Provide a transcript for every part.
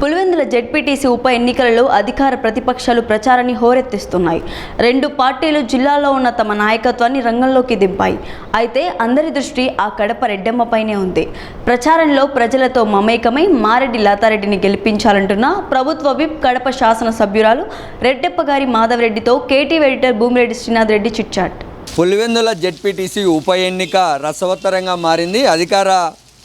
Pulivendula ZPTC ఉప ఎన్నికలలో అధికార ప్రతిపక్షాలు ప్రచారాన్ని హోరెత్తిస్తున్నాయి. రెండు పార్టీలు జిల్లాలో ఉన్న తమ నాయకత్వాన్ని రంగంలోకి దింపాయి. అయితే అందరి దృష్టి ఆ కడప రెడ్డమ్మపైనే ఉంది. ప్రచారంలో ప్రజలతో మమేకమై మారెడ్డి లతారెడ్డిని గెలిపించాలంటున్న ప్రభుత్వ విప్ కడప శాసన సభ్యురాలు రెడ్డెప్ప గారి మాధవరెడ్డితో KT editor Bhumireddy Srinath Reddy chitchat. Pulivendula ZPTC ఉప ఎన్నిక రసవత్తరంగా మారింది. అధికార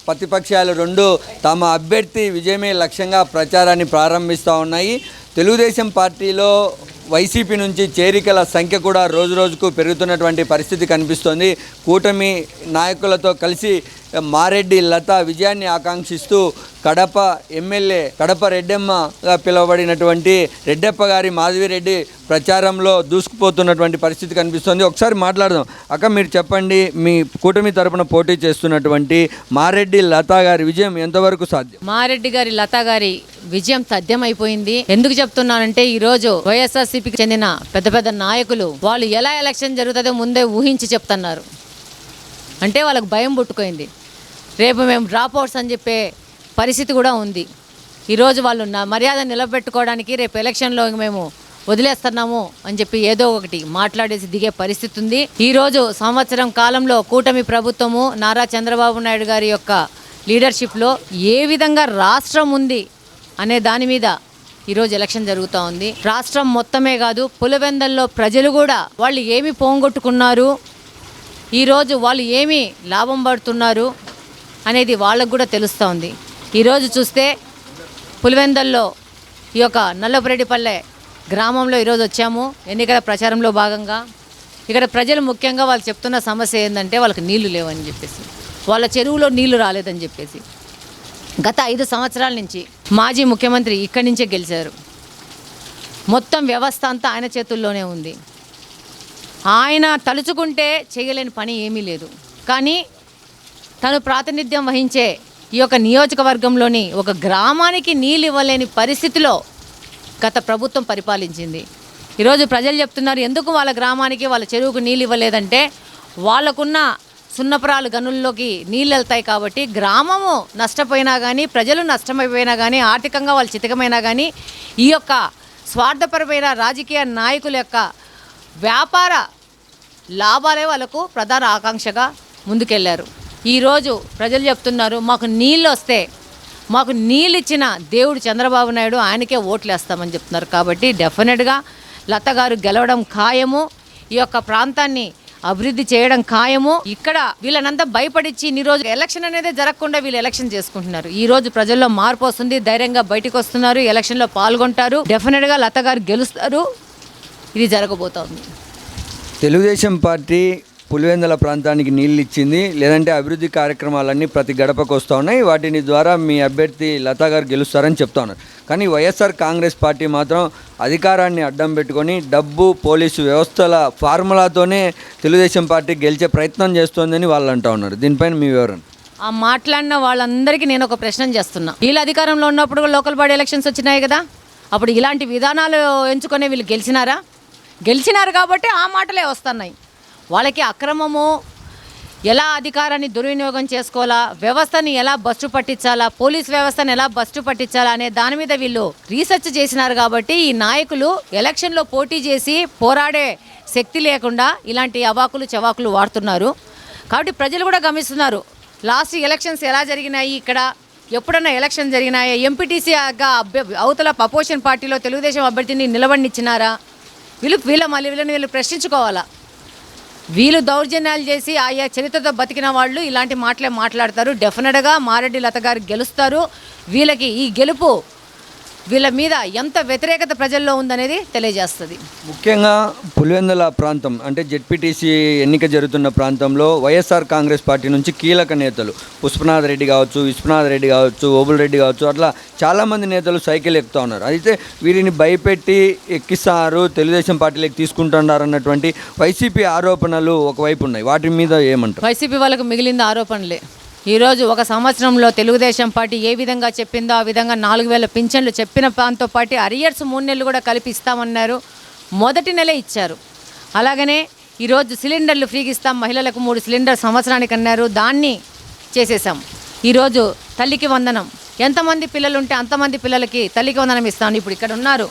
ప్రతిపక్షాలు రెండు తమ అభ్యర్థి విజయమే లక్ష్యంగా ప్రచారాన్ని ప్రారంభిస్తూ ఉన్నాయి. తెలుగుదేశం పార్టీలో వైసీపీ నుంచి చేరికల సంఖ్య కూడా రోజు రోజుకు పెరుగుతున్నటువంటి పరిస్థితి కనిపిస్తోంది. కూటమి నాయకులతో కలిసి మారెడ్డి లత విజయాన్ని ఆకాంక్షిస్తూ కడప ఎమ్మెల్యే కడప రెడ్డమ్మగా పిలువబడినటువంటి రెడ్డప్ప గారి మాధవిరెడ్డి ప్రచారంలో దూసుకుపోతున్నటువంటి పరిస్థితి కనిపిస్తుంది. ఒకసారి మాట్లాడదాం. అక్క మీరు చెప్పండి మీ కూటమి తరపున పోటీ చేస్తున్నటువంటి మారెడ్డి లత గారి విజయం ఎంతవరకు సాధ్యం? మారెడ్డి గారి లతా గారి విజయం తథ్యమైపోయింది ఎందుకు చెప్తున్నానంటే ఈ రోజు వైఎస్ఆర్సీపీకి చెందిన పెద్ద పెద్ద నాయకులు వాళ్ళు ఎలా ఎలక్షన్ జరుగుతుందో ముందే ఊహించి చెప్తున్నారు. అంటే వాళ్ళకు భయం పుట్టుకోయింది రేపు మేము డ్రాప్ అవుట్స్ అని చెప్పే పరిస్థితి కూడా ఉంది. ఈరోజు వాళ్ళు నా మర్యాద నిలబెట్టుకోవడానికి రేపు ఎలక్షన్లో మేము వదిలేస్తున్నాము అని చెప్పి ఏదో ఒకటి మాట్లాడేసి దిగే పరిస్థితి ఉంది. ఈరోజు సంవత్సరం కాలంలో కూటమి ప్రభుత్వము నారా చంద్రబాబు నాయుడు గారి యొక్క లీడర్షిప్లో ఏ విధంగా రాష్ట్రం ఉంది అనే దాని మీద ఈరోజు ఎలక్షన్ జరుగుతూ ఉంది. రాష్ట్రం మొత్తమే కాదు పులివెందల్లో ప్రజలు కూడా వాళ్ళు ఏమి పోంగొట్టుకున్నారు ఈరోజు వాళ్ళు ఏమి లాభం పడుతున్నారు అనేది వాళ్ళకు కూడా తెలుస్తోంది. ఈరోజు చూస్తే పులివెందల్లో ఈ యొక్క నల్లపురెడ్డిపల్లె గ్రామంలో ఈరోజు వచ్చాము. ఎన్నికల ప్రచారంలో భాగంగా ఇక్కడ ప్రజలు ముఖ్యంగా వాళ్ళు చెప్తున్న సమస్య ఏంటంటే వాళ్ళకి నీళ్ళు లేవని చెప్పేసి వాళ్ళ చెరువులో నీళ్ళు రాలేదని చెప్పేసి. గత ఐదు సంవత్సరాల నుంచి మాజీ ముఖ్యమంత్రి ఇక్కడి నుంచే గెలిచారు. మొత్తం వ్యవస్థ అంతా ఆయన చేతుల్లోనే ఉంది. ఆయన తలుచుకుంటే చేయలేని పని ఏమీ లేదు. కానీ తను ప్రాతినిధ్యం వహించే ఈ యొక్క నియోజకవర్గంలోని ఒక గ్రామానికి నీళ్ళు ఇవ్వలేని పరిస్థితిలో గత ప్రభుత్వం పరిపాలించింది. ఈరోజు ప్రజలు చెప్తున్నారు ఎందుకు వాళ్ళ గ్రామానికి వాళ్ళ చెరువుకు నీళ్ళు ఇవ్వలేదంటే వాళ్ళకున్న సున్నపురాలు గనుల్లోకి నీళ్ళు వెళ్తాయి కాబట్టి గ్రామము నష్టపోయినా కానీ ప్రజలు నష్టమైపోయినా కానీ ఆర్థికంగా వాళ్ళు చితకమైనా కానీ ఈ యొక్క స్వార్థపరమైన రాజకీయ నాయకుల యొక్క వ్యాపార లాభాలే వాళ్ళకు ప్రధాన ఆకాంక్షగా ముందుకెళ్ళారు. ఈరోజు ప్రజలు చెప్తున్నారు మాకు నీళ్ళు వస్తే మాకు నీళ్ళు ఇచ్చిన దేవుడు చంద్రబాబు నాయుడు ఆయనకే ఓట్లు వేస్తామని చెప్తున్నారు. కాబట్టి డెఫినెట్గా లత గారు గెలవడం ఖాయము ఈ యొక్క ప్రాంతాన్ని అభివృద్ధి చేయడం ఖాయము. ఇక్కడ వీళ్ళనంతా భయపడిచ్చి ఇన్ని ఎలక్షన్ అనేది జరగకుండా వీళ్ళు ఎలక్షన్ చేసుకుంటున్నారు. ఈ రోజు ప్రజల్లో మార్పు వస్తుంది ధైర్యంగా బయటకు వస్తున్నారు ఎలక్షన్లో పాల్గొంటారు. డెఫినెట్గా లత గారు గెలుస్తారు. ఇది జరగబోతోంది. తెలుగుదేశం పార్టీ పులివెందుల ప్రాంతానికి నీళ్ళు ఇచ్చింది లేదంటే అభివృద్ధి కార్యక్రమాలన్నీ ప్రతి గడపకు వస్తూ ఉన్నాయి. వాటిని ద్వారా మీ అభ్యర్థి లతా గారు గెలుస్తారని చెప్తా ఉన్నారు. కానీ వైఎస్ఆర్ కాంగ్రెస్ పార్టీ మాత్రం అధికారాన్ని అడ్డం పెట్టుకొని డబ్బు పోలీసు వ్యవస్థల ఫార్ములాతోనే తెలుగుదేశం పార్టీ గెలిచే ప్రయత్నం చేస్తోందని వాళ్ళు అంటూ ఉన్నారు. దీనిపైన మీ వివరణ? ఆ మాట్లాడిన వాళ్ళందరికీ నేను ఒక ప్రశ్న చేస్తున్నా. వీళ్ళు అధికారంలో ఉన్నప్పుడు లోకల్ బాడీ ఎలక్షన్స్ వచ్చినాయి కదా? అప్పుడు ఇలాంటి విధానాలు ఎంచుకొని వీళ్ళు గెలిచినారా? గెలిచినారు కాబట్టి ఆ మాటలే వస్తున్నాయి. వాళ్ళకి అక్రమము ఎలా అధికారాన్ని దుర్వినియోగం చేసుకోవాలా వ్యవస్థని ఎలా బస్టు పట్టించాలా పోలీస్ వ్యవస్థను ఎలా బస్టు పట్టించాలా అనే దాని మీద వీళ్ళు రీసెర్చ్ చేసినారు కాబట్టి ఈ నాయకులు ఎలక్షన్లో పోటీ చేసి పోరాడే శక్తి లేకుండా ఇలాంటి అవాకులు చవాకులు వాడుతున్నారు. కాబట్టి ప్రజలు కూడా గమనిస్తున్నారు లాస్ట్ ఎలక్షన్స్ ఎలా జరిగినాయి ఇక్కడ ఎప్పుడన్నా ఎలక్షన్ జరిగినాయా ఎంపీటీసీగా అభ్య అవతల అపోజిషన్ పార్టీలో తెలుగుదేశం అభ్యర్థిని నిలబడినిచ్చినారా? వీళ్ళు వీళ్ళ మళ్ళీ వీళ్ళని వీళ్ళు ప్రశ్నించుకోవాలా? వీళ్ళు దౌర్జన్యాలు చేసి ఆయా చరిత్రతో బతికిన వాళ్ళు ఇలాంటి మాటలే మాట్లాడతారు. డెఫినెట్గా మారెడ్డి లత గారు గెలుస్తారు. వీళ్ళకి ఈ గెలుపు వీళ్ళ మీద ఎంత వ్యతిరేకత ప్రజల్లో ఉందనేది తెలియజేస్తుంది. ముఖ్యంగా పులివెందుల ప్రాంతం అంటే జెడ్పీటీసీ ఎన్నిక జరుగుతున్న ప్రాంతంలో వైఎస్ఆర్ కాంగ్రెస్ పార్టీ నుంచి కీలక నేతలు పుష్పనాథ్ రెడ్డి కావచ్చు విశ్వనాథ్ రెడ్డి కావచ్చు ఓబుల్ రెడ్డి కావచ్చు అట్లా చాలామంది నేతలు సైకిల్ ఎక్కుతూ ఉన్నారు. అయితే వీరిని భయపెట్టి ఎక్కిస్తారు తెలుగుదేశం పార్టీలోకి తీసుకుంటున్నారు అన్నటువంటి వైసీపీ ఆరోపణలు ఒకవైపు ఉన్నాయి. వాటి మీద ఏమంటారు? వైసీపీ వాళ్ళకు మిగిలింది ఆరోపణలే. ఈరోజు ఒక సంవత్సరంలో తెలుగుదేశం పార్టీ ఏ విధంగా చెప్పిందో ఆ విధంగా నాలుగు వేల పింఛన్లు చెప్పిన దాంతో పాటు అరియర్స్ మూడు నెలలు కూడా కలిపి ఇస్తామన్నారు మొదటి నెలే ఇచ్చారు. అలాగనే ఈరోజు సిలిండర్లు ఫ్రీగా ఇస్తాం మహిళలకు మూడు సిలిండర్ సంవత్సరానికి అన్నారు దాన్ని చేసేసాం ఈరోజు తల్లికి వందనం. ఎంతమంది పిల్లలు ఉంటే అంతమంది పిల్లలకి తల్లికి వందనం ఇస్తాను ఇప్పుడు ఇక్కడ ఉన్నారు.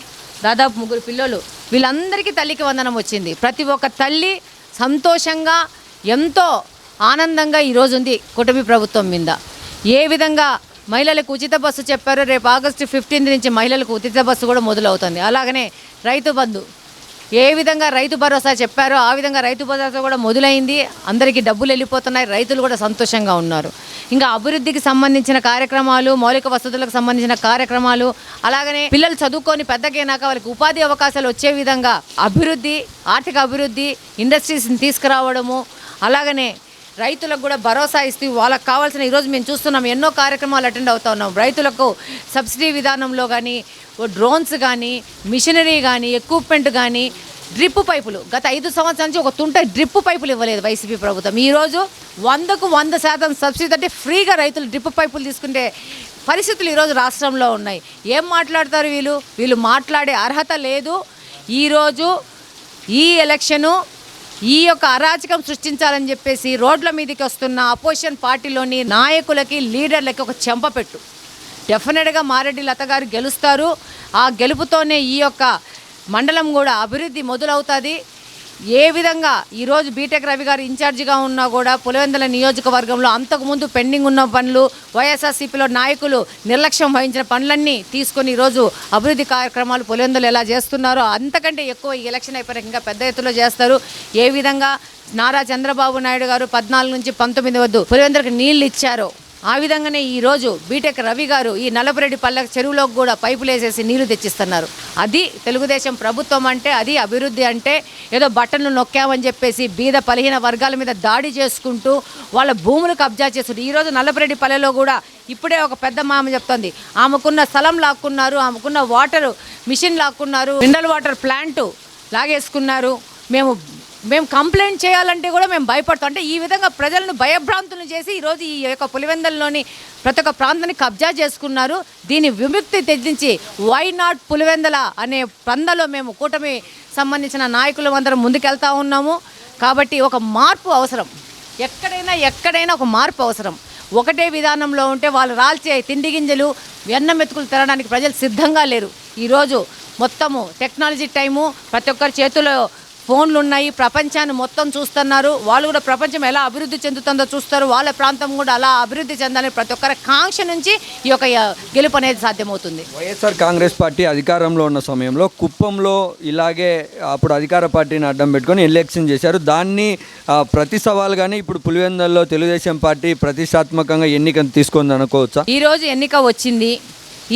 దాదాపు ముగ్గురు పిల్లలు. వీళ్ళందరికీ తల్లికి వందనం వచ్చింది. ప్రతి ఒక్క తల్లి సంతోషంగా ఎంతో ఆనందంగా ఈరోజు ఉంది కుటుంబీ ప్రభుత్వం మీద. ఏ విధంగా మహిళలకు ఉచిత బస్సు చెప్పారో రేపు ఆగస్టు ఫిఫ్టీన్త్ నుంచి మహిళలకు ఉచిత బస్సు కూడా మొదలవుతుంది. అలాగనే రైతు బంధు ఏ విధంగా రైతు భరోసా చెప్పారో ఆ విధంగా రైతు భరోసా కూడా మొదలైంది. అందరికీ డబ్బులు వెళ్ళిపోతున్నాయి రైతులు కూడా సంతోషంగా ఉన్నారు. ఇంకా అభివృద్ధికి సంబంధించిన కార్యక్రమాలు మౌలిక వసతులకు సంబంధించిన కార్యక్రమాలు అలాగనే పిల్లలు చదువుకొని పెద్దకైనాక వాళ్ళకి ఉపాధి అవకాశాలు వచ్చే విధంగా అభివృద్ధి ఆర్థిక అభివృద్ధి ఇండస్ట్రీస్ని తీసుకురావడము అలాగనే రైతులకు కూడా భరోసా ఇస్తూ వాళ్ళకి కావాల్సిన ఈరోజు మేము చూస్తున్నాం ఎన్నో కార్యక్రమాలు అటెండ్ అవుతా ఉన్నాం. రైతులకు సబ్సిడీ విధానంలో కానీ డ్రోన్స్ కానీ మిషనరీ కానీ ఎక్విప్మెంట్ కానీ డ్రిప్ పైపులు. గత ఐదు సంవత్సరాల నుంచి ఒక తుంట డ్రిప్ పైపులు ఇవ్వలేదు వైసీపీ ప్రభుత్వం. ఈరోజు వందకు వంద శాతం సబ్సిడీ అంటే ఫ్రీగా రైతులు డ్రిప్ పైపులు తీసుకుంటే పరిస్థితులు ఈరోజు రాష్ట్రంలో ఉన్నాయి. ఏం మాట్లాడతారు వీళ్ళు? వీళ్ళు మాట్లాడే అర్హత లేదు. ఈరోజు ఈ ఎలక్షను ఈ యొక్క అరాచకం సృష్టించాలని చెప్పేసి రోడ్ల మీదకి వస్తున్న అపోజిషన్ పార్టీలోని నాయకులకి లీడర్లకి ఒక చెంపపెట్టు డెఫినెట్గా మారెడ్డి లత గారు గెలుస్తారు. ఆ గెలుపుతోనే ఈ యొక్క మండలం కూడా అభివృద్ధి మొదలవుతుంది. ఏ విధంగా ఈరోజు బీటెక్ రవి గారు ఇన్ఛార్జిగా ఉన్నా కూడా పులివెందుల నియోజకవర్గంలో అంతకుముందు పెండింగ్ ఉన్న పనులు వైఎస్ఆర్సీపీలో నాయకులు నిర్లక్ష్యం వహించిన పనులన్నీ తీసుకొని ఈరోజు అభివృద్ధి కార్యక్రమాలు పులివెందులు ఎలా చేస్తున్నారో అంతకంటే ఎక్కువ ఈ ఎలక్షన్ అయిపోయాక ఇంకా పెద్ద ఎత్తులో చేస్తారు. ఏ విధంగా నారా చంద్రబాబు నాయుడు గారు పద్నాలుగు నుంచి పంతొమ్మిది వద్దు పులివెందులకు నీళ్ళు ఇచ్చారో ఆ విధంగానే ఈరోజు బీటెక్ రవి గారు ఈ నలపరెడ్డి పల్లె చెరువులోకి కూడా పైపులు వేసేసి నీళ్ళు తెచ్చిస్తున్నారు. అది తెలుగుదేశం ప్రభుత్వం అంటే అది అభివృద్ధి అంటే ఏదో బట్టను నొక్కామని చెప్పేసి బీద పలిహీన వర్గాల మీద దాడి చేసుకుంటూ వాళ్ళ భూములు కబ్జా చేస్తుంటారు ఈరోజు నల్లపరెడ్డి పల్లెలో కూడా ఇప్పుడే ఒక పెద్ద మామ చెప్తోంది. ఆమెకున్న స్థలం లాక్కున్నారు ఆమెకున్న వాటర్ మిషన్ లాక్కున్నారు మినరల్ వాటర్ ప్లాంట్ లాగేసుకున్నారు. మేము మేము కంప్లైంట్ చేయాలంటే కూడా మేము భయపడతాం. అంటే ఈ విధంగా ప్రజలను భయభ్రాంతులను చేసి ఈరోజు ఈ యొక్క పులివెందల్లోని ప్రతి ఒక్క ప్రాంతాన్ని కబ్జా చేసుకున్నారు. దీని విముక్తి తెచ్చించి వై నాట్ పులివెందల అనే పందలో మేము కూటమి సంబంధించిన నాయకులు అందరం ముందుకెళ్తా ఉన్నాము. కాబట్టి ఒక మార్పు అవసరం. ఎక్కడైనా ఎక్కడైనా ఒక మార్పు అవసరం. ఒకటే విధానంలో ఉంటే వాళ్ళు రాల్చే తిండి గింజలు వెన్న మెతుకులు తినడానికి ప్రజలు సిద్ధంగా లేరు. ఈరోజు మొత్తము టెక్నాలజీ టైము ప్రతి ఒక్కరి చేతిలో ఫోన్లు ఉన్నాయి ప్రపంచాన్ని మొత్తం చూస్తున్నారు. వాళ్ళు కూడా ప్రపంచం ఎలా అభివృద్ధి చెందుతుందో చూస్తారు. వాళ్ళ ప్రాంతం కూడా అలా అభివృద్ధి చెందాలని ప్రతి ఒక్కరి కాంక్ష నుంచి ఈ యొక్క గెలుపు అనేది సాధ్యమవుతుంది. వైఎస్ఆర్ కాంగ్రెస్ పార్టీ అధికారంలో ఉన్న సమయంలో కుప్పంలో ఇలాగే అప్పుడు అధికార పార్టీని అడ్డం పెట్టుకొని ఎలక్షన్ చేశారు. దాన్ని ప్రతి సవాల్గానే ఇప్పుడు పులివెందుల్లో తెలుగుదేశం పార్టీ ప్రతిష్టాత్మకంగా ఎన్నికను తీసుకుంది అనుకోవచ్చా ఈరోజు ఎన్నిక వచ్చింది.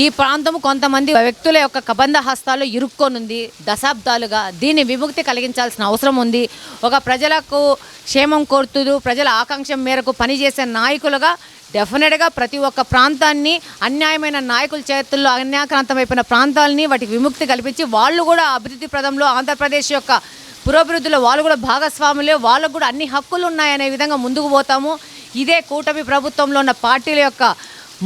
ఈ ప్రాంతం కొంతమంది వ్యక్తుల యొక్క కబంధ హస్తాలు ఇరుక్కొనుంది దశాబ్దాలుగా. దీన్ని విముక్తి కలిగించాల్సిన అవసరం ఉంది. ఒక ప్రజలకు క్షేమం కోరుతూ ప్రజల ఆకాంక్ష మేరకు పనిచేసే నాయకులుగా డెఫినెట్గా ప్రతి ఒక్క ప్రాంతాన్ని అన్యాయమైన నాయకుల చేతుల్లో అన్యాక్రాంతమైపోయిన ప్రాంతాలని వాటికి విముక్తి కల్పించి వాళ్ళు కూడా అభివృద్ధి ప్రదంలో ఆంధ్రప్రదేశ్ యొక్క పురోభివృద్ధిలో వాళ్ళు కూడా భాగస్వాములే వాళ్ళకు కూడా అన్ని హక్కులు ఉన్నాయనే విధంగా ముందుకు పోతాము. ఇదే కూటమి ప్రభుత్వంలో ఉన్న పార్టీల యొక్క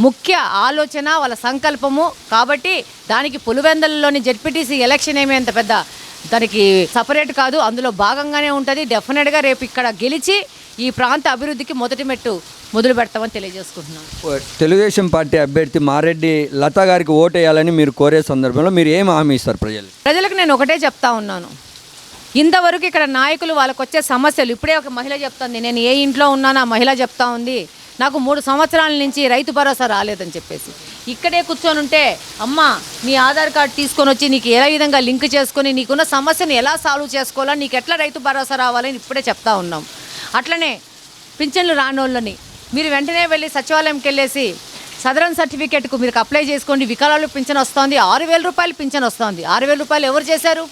ముఖ్య ఆలోచన వాళ్ళ సంకల్పము. కాబట్టి దానికి పులివెందలలోని జెడ్పీటీసీ ఎలక్షన్ ఏమీ అంత పెద్ద దానికి సపరేట్ కాదు అందులో భాగంగానే ఉంటుంది. డెఫినెట్గా రేపు ఇక్కడ గెలిచి ఈ ప్రాంత అభివృద్ధికి మొదటి మెట్టు మొదలు పెడతామని తెలియజేసుకుంటున్నాను. తెలుగుదేశం పార్టీ అభ్యర్థి మారెడ్డి లత గారికి ఓటేయాలని మీరు కోరే సందర్భంలో మీరు ఏం హామీ ఇస్తారు ప్రజలు ప్రజలకు నేను ఒకటే చెప్తా ఉన్నాను. ఇంతవరకు ఇక్కడ నాయకులు వాళ్ళకు వచ్చే సమస్యలు ఇప్పుడే ఒక మహిళ చెప్తుంది నేను ఏ ఇంట్లో ఉన్నానో ఆ మహిళ చెప్తా ఉంది. నాకు మూడు సంవత్సరాల నుంచి రైతు భరోసా రాలేదని చెప్పేసి. ఇక్కడే కూర్చొని ఉంటే అమ్మ నీ ఆధార్ కార్డు తీసుకొని వచ్చి నీకు ఏ విధంగా లింక్ చేసుకొని నీకున్న సమస్యను ఎలా సాల్వ్ చేసుకోవాలో నీకు ఎట్లా రైతు భరోసా రావాలని ఇప్పుడే చెప్తా ఉన్నాం. అట్లనే పింఛన్లు రానోళ్ళని మీరు వెంటనే వెళ్ళి సచివాలయంకి వెళ్ళేసి సదరన్ సర్టిఫికేట్కు మీరు అప్లై చేసుకోండి. వికలాలు పింఛన్ వస్తుంది. ఆరు వేల రూపాయలు పింఛన్ వస్తుంది. ఆరు వేల రూపాయలు ఎవరు చేశారు?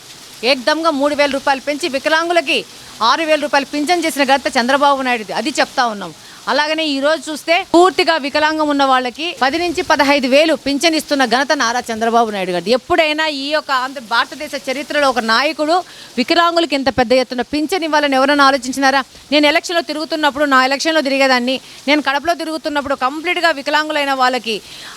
ఏకదమ్గా మూడు వేల రూపాయలు పెంచి వికలాంగులకి ఆరు వేల రూపాయలు పింఛన్ చేసిన ఘనత చంద్రబాబు నాయుడుది. అది చెప్తా ఉన్నాం. అలాగనే ఈ రోజు చూస్తే పూర్తిగా వికలాంగం ఉన్న వాళ్ళకి పది నుంచి పదహైదు వేలు పింఛన్ ఇస్తున్న ఘనత నారా చంద్రబాబు నాయుడు గారు ఎప్పుడైనా ఈ యొక్క ఆంధ్ర భారతదేశ చరిత్రలో ఒక నాయకుడు వికలాంగులకి ఇంత పెద్ద ఎత్తున పింఛన్ ఇవ్వాలని ఎవరైనా ఆలోచించినారా? నేను ఎలక్షన్లో తిరుగుతున్నప్పుడు నా ఎలక్షన్లో తిరిగేదాన్ని. నేను కడపలో తిరుగుతున్నప్పుడు కంప్లీట్గా వికలాంగులైన వాళ్ళకి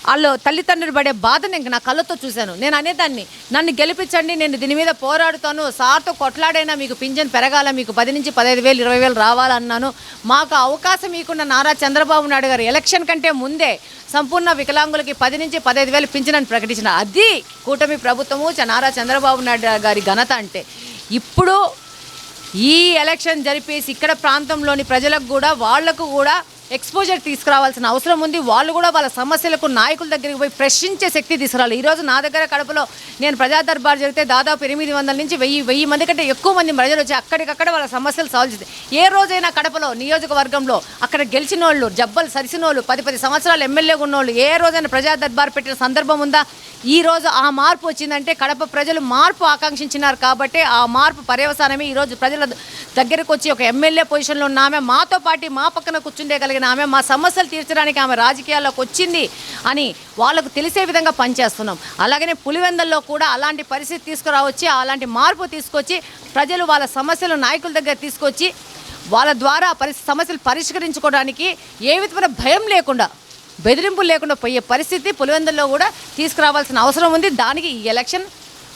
వాళ్ళు తల్లిదండ్రులు పడే బాధ నేను నా కళ్ళతో చూశాను. నేను అనేదాన్ని నన్ను గెలిపించండి నేను దీని మీద పోరాడుతాను సార్తో కొట్లాడైనా మీకు పింఛన్ పెరగాల మీకు పది నుంచి పదహైదు వేలు ఇరవై వేలు రావాలన్నాను మాకు అవకాశం మీకు ఉన్న నారా చంద్రబాబు నాయుడు గారు ఎలక్షన్ కంటే ముందే సంపూర్ణ వికలాంగులకి పది నుంచి పదహైదు వేలు పింఛనని ప్రకటించిన అది కూటమి ప్రభుత్వము చ- నారా చంద్రబాబు నాయుడు గారి ఘనత అంటే. ఇప్పుడు ఈ ఎలక్షన్ జరిపేసి ఇక్కడ ప్రాంతంలోని ప్రజలకు కూడా వాళ్ళకు కూడా ఎక్స్పోజర్ తీసుకురావాల్సిన అవసరం ఉంది. వాళ్ళు కూడా వాళ్ళ సమస్యలకు నాయకుల దగ్గరికి పోయి ప్రశ్నించే శక్తి తీసుకురావాలి. ఈరోజు నా దగ్గర కడపలో నేను ప్రజా దర్బార్ జరిగితే దాదాపు ఎనిమిది వందల నుంచి వెయ్యి వెయ్యి మంది కంటే ఎక్కువ మంది ప్రజలు వచ్చి అక్కడికక్కడ వాళ్ళ సమస్యలు సాల్వ్ చేస్తే ఏ రోజైనా కడపలో నియోజకవర్గంలో అక్కడ గెలిచిన వాళ్ళు జబ్బలు సరిసిన వాళ్ళు పది పది సంవత్సరాలు ఎమ్మెల్యేగా ఉన్నోళ్ళు ఏ రోజైనా ప్రజా దర్బార్ పెట్టిన సందర్భం ఉందా? ఈ రోజు ఆ మార్పు వచ్చిందంటే కడప ప్రజలు మార్పు ఆకాంక్షించినారు కాబట్టి ఆ మార్పు పర్యవసానమే. ఈరోజు ప్రజల దగ్గరకు వచ్చి ఒక ఎమ్మెల్యే పొజిషన్లో ఉన్న ఆమె మాతో పాటు మా పక్కన కూర్చుండేగలిగిన ఆమె మా సమస్యలు తీర్చడానికి ఆమె రాజకీయాల్లోకి వచ్చింది అని వాళ్ళకు తెలిసే విధంగా పనిచేస్తున్నాం. అలాగనే పులివెందల్లో కూడా అలాంటి పరిస్థితి తీసుకురావచ్చి అలాంటి మార్పు తీసుకొచ్చి ప్రజలు వాళ్ళ సమస్యలు నాయకుల దగ్గర తీసుకొచ్చి వాళ్ళ ద్వారా పరి సమస్యలు పరిష్కరించుకోవడానికి ఏ విధమైన భయం లేకుండా బెదిరింపులు లేకుండా పోయే పరిస్థితి పులివెందుల్లో కూడా తీసుకురావాల్సిన అవసరం ఉంది. దానికి ఈ ఎలక్షన్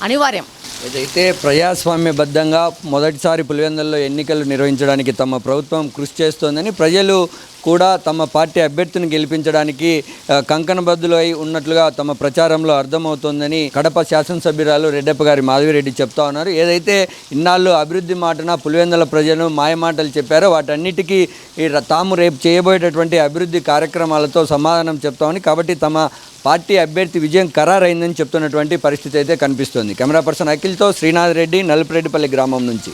అనివార్యం. ఏదైతే ప్రజాస్వామ్యబద్ధంగా మొదటిసారి పులివెందుల్లో ఎన్నికలు నిర్వహించడానికి తమ ప్రభుత్వం కృషి చేస్తోందని ప్రజలు కూడా తమ పార్టీ అభ్యర్థిని గెలిపించడానికి ఆ, కంకణబద్దులు అయి ఉన్నట్లుగా తమ ప్రచారంలో అర్థమవుతోందని కడప శాసనసభ్యురాలు రెడ్డప్ప గారి మాధవిరెడ్డి చెప్తా ఉన్నారు. ఏదైతే ఇన్నాళ్ళు అభివృద్ధి మాటన పులివెందుల ప్రజలు మాయమాటలు చెప్పారో వాటన్నిటికీ ఈ తాము రేపు చేయబోయేటటువంటి అభివృద్ధి కార్యక్రమాలతో సమాధానం చెప్తామని కాబట్టి తమ పార్టీ అభ్యర్థి విజయం ఖరారైందని చెప్తున్నటువంటి పరిస్థితి అయితే కనిపిస్తోంది. కెమెరా పర్సన్ అఖిల్తో శ్రీనాథ్ రెడ్డి నలుపురెడ్డిపల్లి గ్రామం నుంచి.